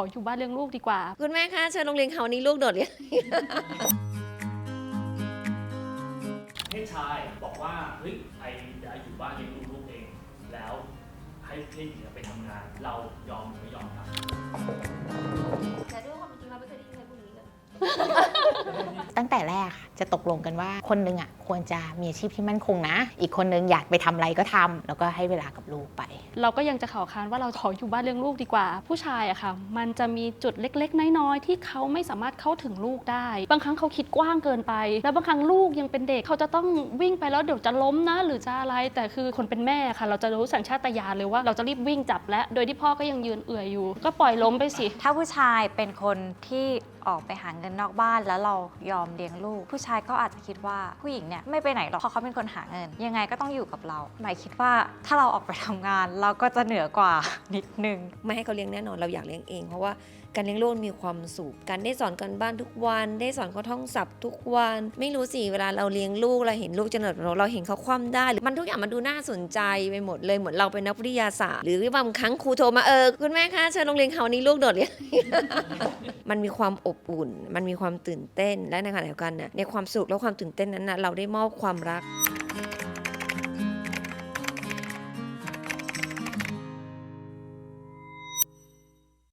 ออยู่บ้านเลี้ยงลูกดีกว่า คุณแม่คะเชิญโรงเรียนเขานี้ลูกโดดเรียน เพศชายบอกว่าเฮ้ยไอจะอยู่บ้านเลี้ยงดูลูกเอง แล้วให้เพศหญิงไปทำงาน เรายอมหรือไม่ยอมครับ แต่ด้วยความจริงเราไม่เคยได้ยินใครพูดอย่างนี้เลย ตั้งแต่แรกจะตกลงกันว่าคนหนึงอะควรจะมีอาชีพที่มั่นคงนะ อีกคนนึงอยากไปทำอะไรก็ทำแล้วก็ให้เวลากับลูกไป เราก็ยังจะขอค้านว่าเราขออยู่บ้านเลี้ยงลูกดีกว่า ผู้ชายอะค่ะ มันจะมีจุดเล็ก ๆ น้อยๆที่เขาไม่สามารถเข้าถึงลูกได้ บางครั้งเขาคิดกว้างเกินไป แล้วบางครั้งลูกยังเป็นเด็กเขาจะต้องวิ่งไปแล้วเดี๋ยวจะล้มนะ หรือจะอะไร แต่คือคนเป็นแม่ค่ะ เราจะรู้สัญชาตญาณเลยว่าเราจะรีบวิ่งจับและโดยที่พ่อก็ยังยืนเอื่อยอยู่ ก็ปล่อยล้มไปสิ ถ้าผู้ชายเป็นคนที่ ออกไปหาเงินนอกบ้านแล้วเรายอมเลี้ยงลูก ผู้ชายก็อาจจะคิดว่าผู้หญิงเนี่ยไม่ไปไหนหรอกเพราะเขาเป็นคนหาเงิน ยังไงก็ต้องอยู่กับเราหมายคิดว่าถ้าเราออกไปทำงาน เราก็จะเหนือกว่านิดนึงไม่ให้เขาเลี้ยงแน่นอนเราอยากเลี้ยงเอง เพราะว่าการเลี้ยงลูกมีความสุขการได้สอนกันบ้านทุกวัน ได้สอนเขาท่องศัพท์ทุกวัน ไม่รู้สิเวลาเราเลี้ยงลูกเราเห็นลูกเจะเนิดเราเราเห็นเขาคว่ำได้หรือมันทุกอย่างมันดูน่าสนใจไปหมดเลยเหมือนเราเป็นนักวิทยาศาสตร์หรือบางครั้งครูโทรมาเออคุณแม่คะเชิญโรงเรียนเขานี้ลูกโดดเรียนมันมีความอบอบอุ่น มันมีความตื่นเต้นและในขณะเดียวกันน่ะในความสุขและความตื่นเต้นนั้นนะเราได้มอบความรัก